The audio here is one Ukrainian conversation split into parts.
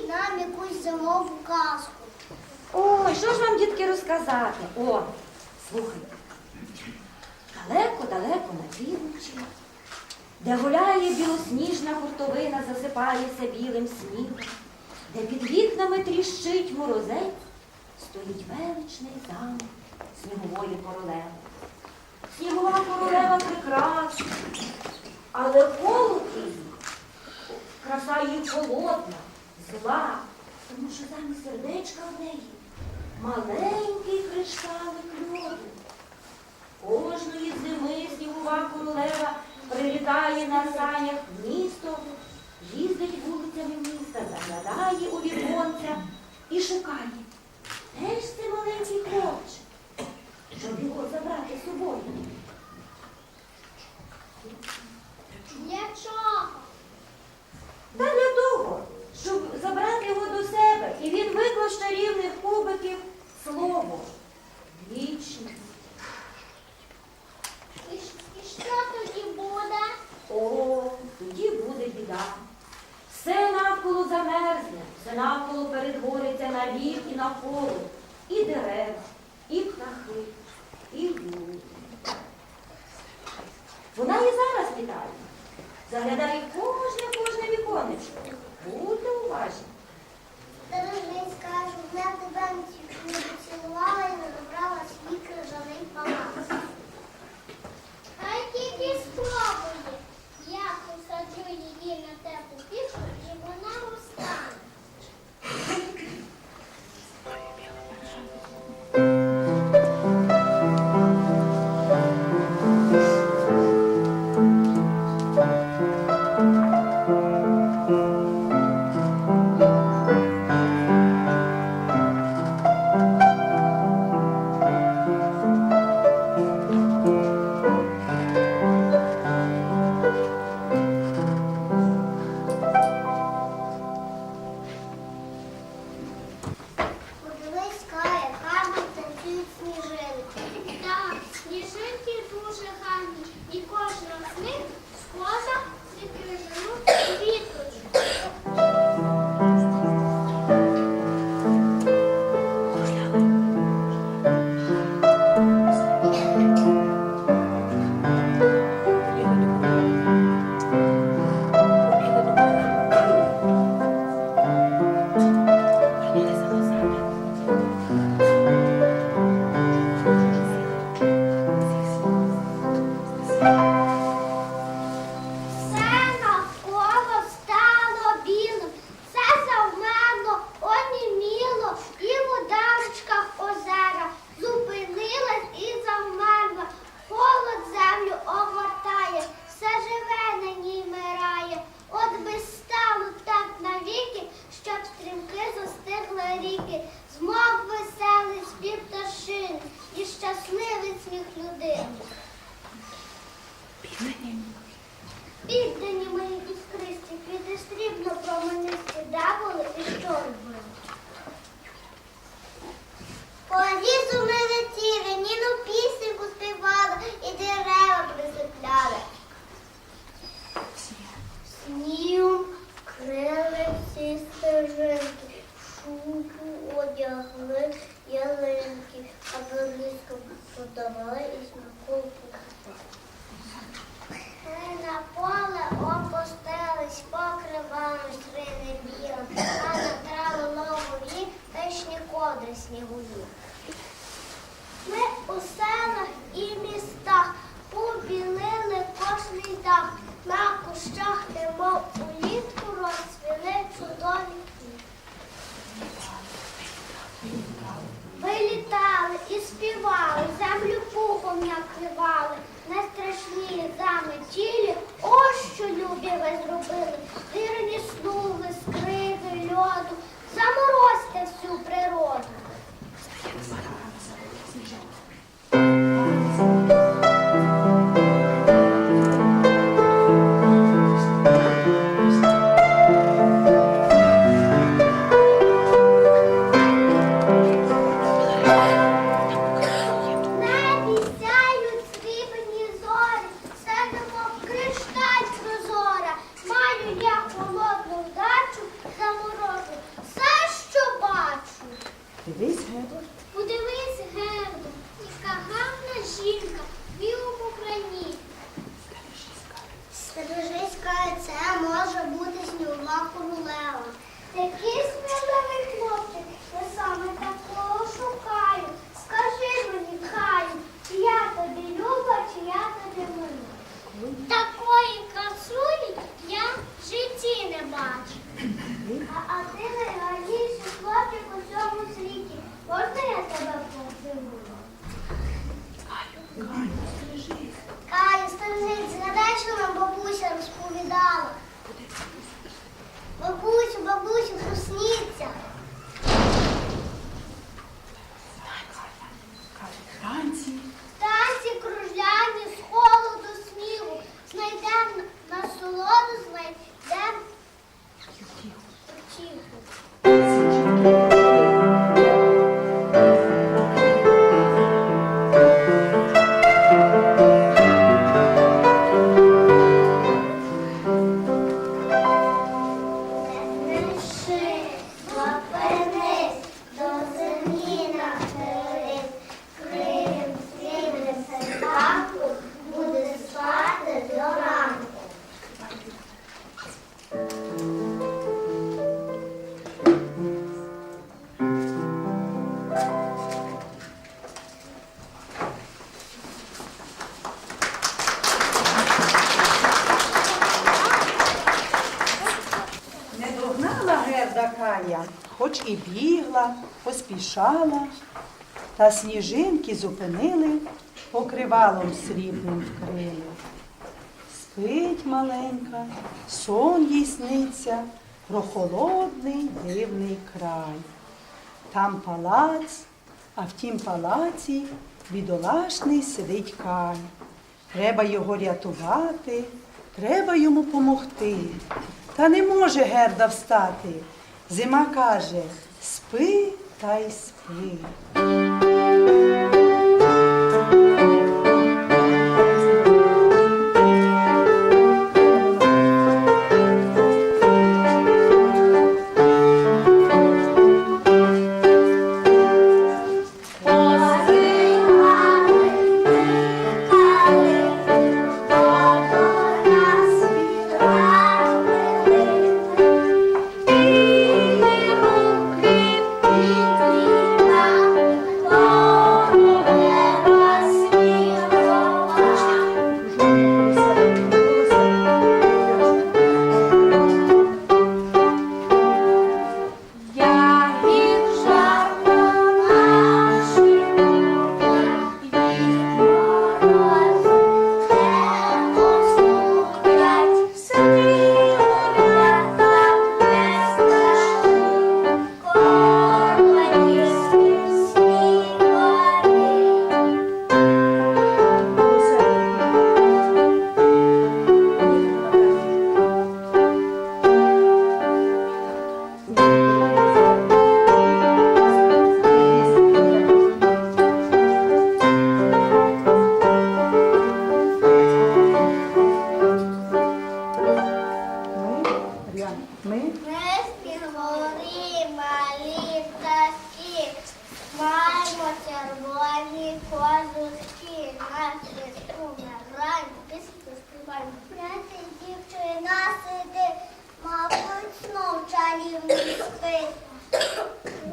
розкажіть нам якусь зимову казку. Ой, що ж вам, дітки, розказати? О, слухайте. Далеко-далеко на півночі, де гуляє білосніжна гуртовина, засипається білим снігом, де під вікнами тріщить морозець, стоїть величний замок снігової королеви. Снігова королева прекрасна, але холод її, краса її холодна, зла, тому що замість сердечка в неї маленький кришталик льоду. Кожної зими снігова королева прилітає на санях в місто, їздить вулицями міста, заглядає у віконця і шукає. Де ж це маленький хлопчик, щоб його забрати з собою? І птахи, і люди. Вона і зараз вітає. Заглядає кожне кожне віконечко. Будьте уважні. Дорожний скажу, я тебе не поцілувала і не добрала свій крижаний палац. Кодри снігові. Ми у селах і містах побілили кожний дах, на кущах, немов улітку розцвіли чудові квіти. Вилітали і співали, землю пухом накривали, на страшні заметілі, ось що любі ви зробили, вірні слуги, скриги, хоч і бігла, поспішала, та сніжинки зупинили, покривалом срібним вкрили. Спить маленька, сон їй сниться про холодний дивний край. Там палац, а в тім палаці бідолашний сидить кай. Треба його рятувати, треба йому помогти. Та не може Герда встати. Зима каже: спи та й спи.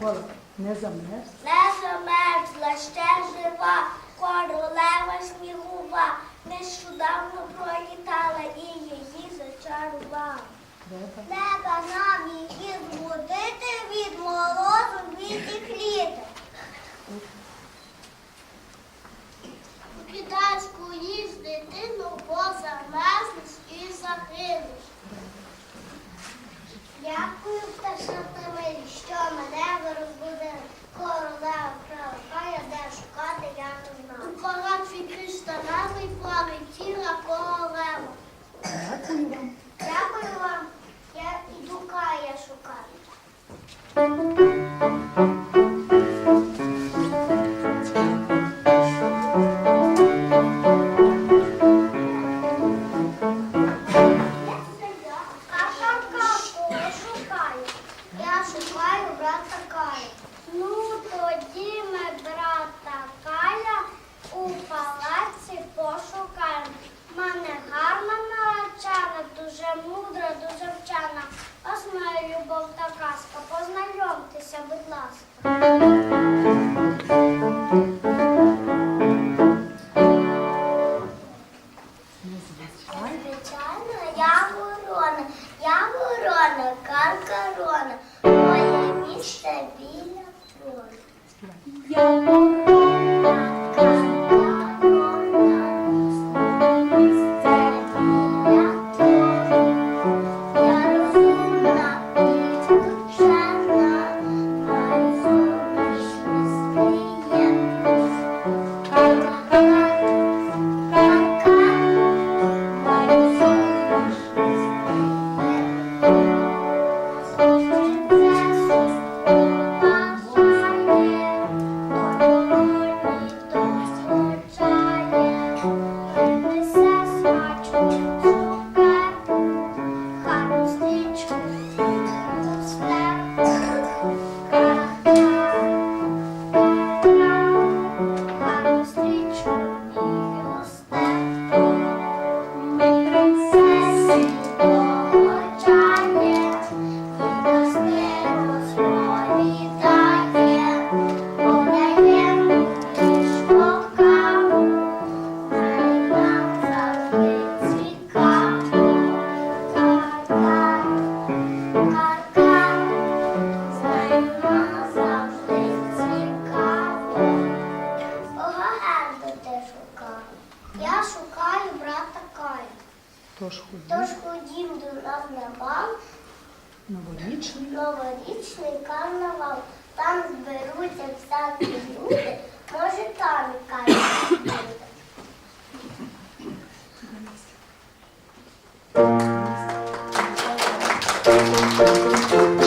Микола, не замерз. Не замерзла, ще жива, королева снігова, нещодавно пролітала і її зачарувала. Треба. Нам її збудити від морозу відікліти. У китайську їж дитину, бо замерзнеш і загинеш. Дякую, пташата милі, що мене розбудили. Королева права, я де шукати, я не знаю. У палаці кришталевий полетіла королева. Дякую вам. Дякую вам. Я іду кая шукати.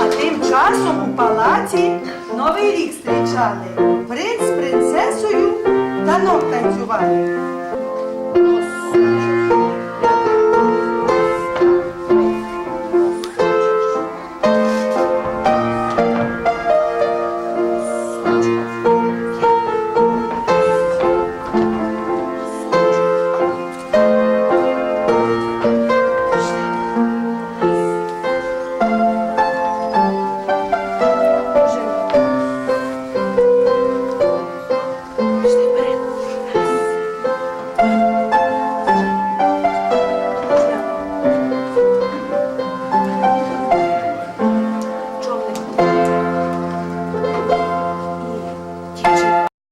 А тим часом у палаці новий рік зустрічали. Принц з принцесою танок танцювали.